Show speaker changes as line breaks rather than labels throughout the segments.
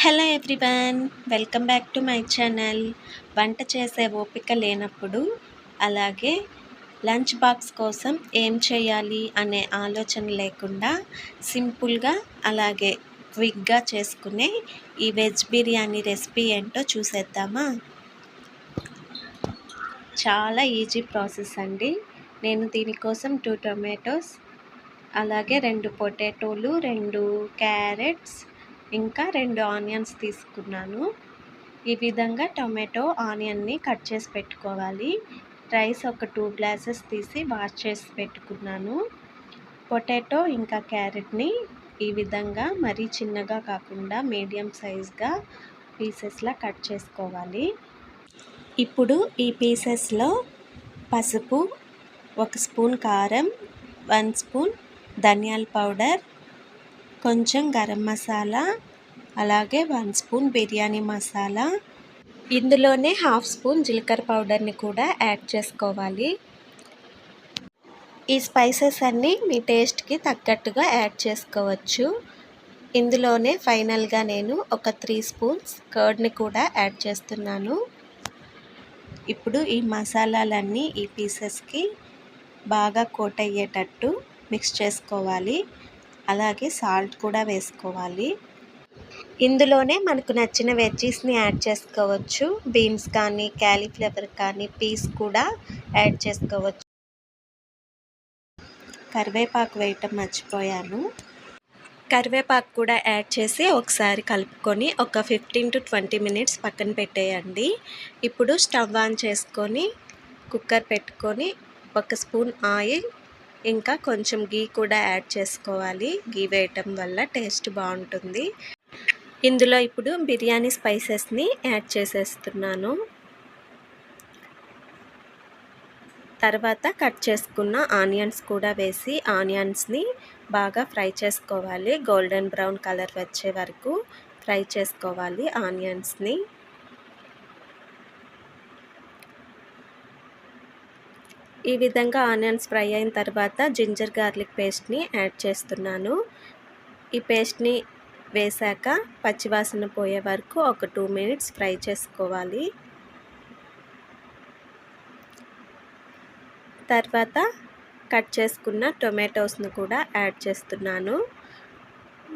Hello everyone welcome back to my channel. వంట చేసే ఓపిక లేనప్పుడు అలాగే లంచ్ బాక్స్ కోసం ఏం చేయాలి అనే ఆలోచన లేకుండా సింపుల్గా అలాగే క్విక్గా చేసుకునే ఈ వెజ్ బిర్యానీ రెసిపీ ఏంటో చూసేద్దామా? చాలా ఈజీ ప్రాసెస్ అండి. నేను దీనికోసం టూ టొమాటోస్ అలాగే రెండు పొటాటోలు రెండు క్యారెట్స్ ఇంకా రెండు ఆనియన్స్ తీసుకున్నాను. ఈ విధంగా టొమాటో ఆనియన్ని కట్ చేసి పెట్టుకోవాలి. రైస్ ఒక టూ గ్లాసెస్ తీసి వాష్ చేసి పెట్టుకున్నాను. పొటాటో ఇంకా క్యారెట్ని ఈ విధంగా మరీ చిన్నగా కాకుండా మీడియం సైజ్గా పీసెస్లా కట్ చేసుకోవాలి. ఇప్పుడు ఈ పీసెస్లో పసుపు ఒక స్పూన్ కారం వన్ స్పూన్ ధనియాల పౌడర్ కొంచెం గరం మసాలా అలాగే వన్ స్పూన్ బిర్యానీ మసాలా. ఇందులోనే హాఫ్ స్పూన్ జీలకర్ర పౌడర్ని కూడా యాడ్ చేసుకోవాలి. ఈ స్పైసెస్ అన్నీ మీ టేస్ట్కి తగ్గట్టుగా యాడ్ చేసుకోవచ్చు. ఇందులోనే ఫైనల్గా నేను ఒక త్రీ స్పూన్స్ కర్డ్ని కూడా యాడ్ చేస్తున్నాను. ఇప్పుడు ఈ మసాలాలన్నీ ఈ పీసెస్కి బాగా కోట్ అయ్యేటట్టు మిక్స్ చేసుకోవాలి. అలాగే సాల్ట్ కూడా వేసుకోవాలి. ఇందులోనే మనకు నచ్చిన వెజ్జీస్ని యాడ్ చేసుకోవచ్చు. బీన్స్ కానీ క్యాలీఫ్లవర్ కానీ పీస్ కూడా యాడ్ చేసుకోవచ్చు. కరివేపాకు వేయటం మర్చిపోయాను. కరివేపాకు కూడా యాడ్ చేసి ఒకసారి కలుపుకొని ఒక ఫిఫ్టీన్ టు ట్వంటీ మినిట్స్ పక్కన పెట్టేయండి. ఇప్పుడు స్టవ్ ఆన్ చేసుకొని కుక్కర్ పెట్టుకొని ఒక స్పూన్ ఆయిల్ ఇంకా కొంచెం గీ కూడా యాడ్ చేసుకోవాలి. గీ వేయటం వల్ల టేస్ట్ బాగుంటుంది. ఇందులో ఇప్పుడు బిర్యానీ స్పైసెస్ని యాడ్ చేసేస్తున్నాను. తర్వాత కట్ చేసుకున్న ఆనియన్స్ కూడా వేసి ఆనియన్స్ని బాగా ఫ్రై చేసుకోవాలి. గోల్డెన్ బ్రౌన్ కలర్ వచ్చే వరకు ఫ్రై చేసుకోవాలి ఆనియన్స్ని. ఈ విధంగా ఆనియన్స్ ఫ్రై అయిన తర్వాత జింజర్ గార్లిక్ పేస్ట్ని యాడ్ చేస్తున్నాను. ఈ పేస్ట్ని వేశాక పచ్చివాసన పోయే వరకు ఒక టూ మినిట్స్ ఫ్రై చేసుకోవాలి. తర్వాత కట్ చేసుకున్న టొమాటోస్ను కూడా యాడ్ చేస్తున్నాను.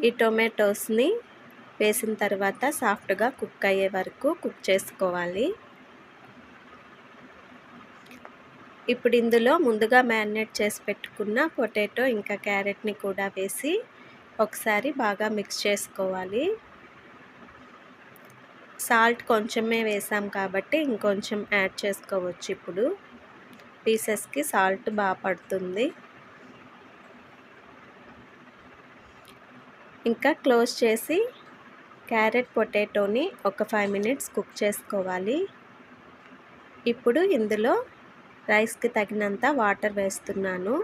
ఈ టొమాటోస్ని వేసిన తర్వాత సాఫ్ట్గా కుక్ అయ్యే వరకు కుక్ చేసుకోవాలి. ఇప్పుడు ఇందులో ముందుగా మ్యారినేట్ చేసి పెట్టుకున్న పొటాటో ఇంకా క్యారెట్ని కూడా వేసి ఒకసారి బాగా మిక్స్ చేసుకోవాలి. సాల్ట్ కొంచెమే వేసాం కాబట్టి ఇంకొంచెం యాడ్ చేసుకోవచ్చు ఇప్పుడు. పీసెస్కి సాల్ట్ బాగా పడుతుంది. ఇంకా క్లోజ్ చేసి క్యారెట్ పొటాటోని ఒక ఫైవ్ మినిట్స్ కుక్ చేసుకోవాలి. ఇప్పుడు ఇందులో రైస్కి తగినంత వాటర్ వేస్తున్నాను.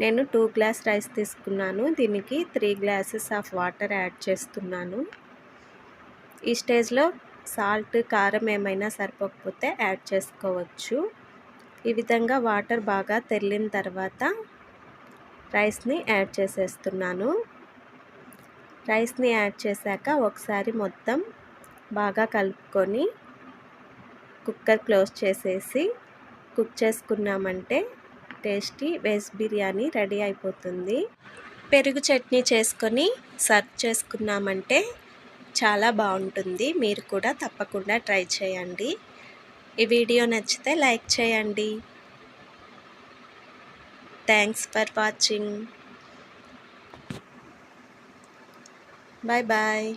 నేను టూ గ్లాస్ రైస్ తీసుకున్నాను. దీనికి three glasses of water add చేస్తున్నాను. ఈ స్టేజ్లో సాల్ట్ కారం ఏమైనా సరిపోకపోతే యాడ్ చేసుకోవచ్చు. ఈ విధంగా వాటర్ బాగా తెల్లిన తర్వాత రైస్ని యాడ్ చేసేస్తున్నాను. రైస్ని యాడ్ చేశాక ఒకసారి మొత్తం బాగా కలుపుకొని కుక్కర్ క్లోజ్ చేసేసి కుక్ చేసుకున్నామంటే టేస్టీ వెజ్ బిర్యానీ రెడీ అయిపోతుంది. పెరుగు చట్నీ చేసుకొని సర్వ్ చేసుకున్నామంటే చాలా బాగుంటుంది. మీరు కూడా తప్పకుండా ట్రై చేయండి. ఈ వీడియో నచ్చితే లైక్ చేయండి. Thanks for watching bye bye